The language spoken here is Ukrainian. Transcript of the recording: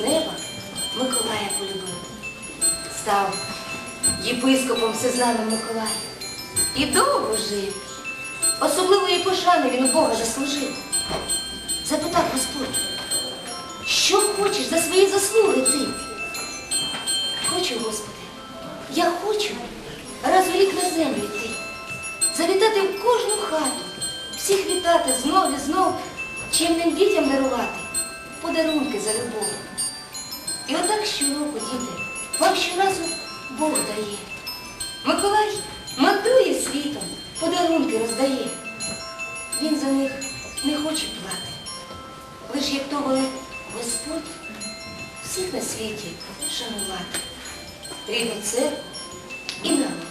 неба Миколая полюбив. Став єпископом всезнаним Миколая. І довго жив. Особливої пошани він у Бога заслужив. Запитав Господь, що хочеш за свої заслуги ти? Хочу, Господи, я хочу раз у рік на землю йти, завітати в кожну хату, всіх вітати знов і знов, чимним дітям дарувати подарунки за любов. І отак щороку, діти, вам щоразу Бог дає. Миколай мандрує світом, подарунки роздає. Він за них не хоче плати. Лиш як того Господь всіх на світі шанувати. Рідну церкву і народ.